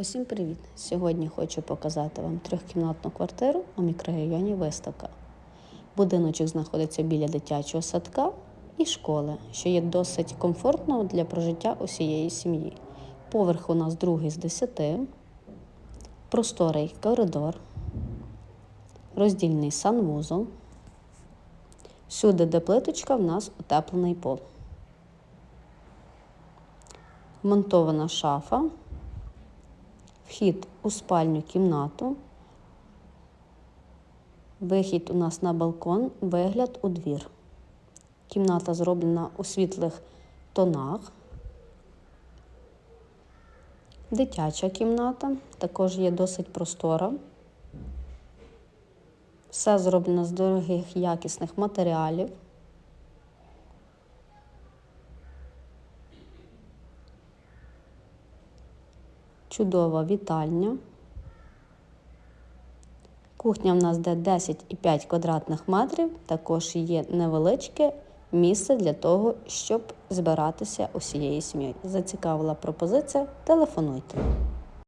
Усім привіт! Сьогодні хочу показати вам трьохкімнатну квартиру у мікрорайоні Виставка. Будиночок знаходиться біля дитячого садка і школи, що є досить комфортно для прожиття усієї сім'ї. Поверх у нас другий з десяти, просторий коридор, роздільний санвузол. Всюди, де плиточка, в нас утеплений пол. Монтована шафа, вхід у спальню кімнату, вихід у нас на балкон, вигляд у двір. Кімната зроблена у світлих тонах. Дитяча кімната також є досить простора. Все зроблено з дорогих якісних матеріалів. Чудова вітальня. Кухня в нас де 10,5 квадратних метрів. Також є невеличке місце для того, щоб збиратися усією сім'єю. Зацікавила пропозиція? Телефонуйте.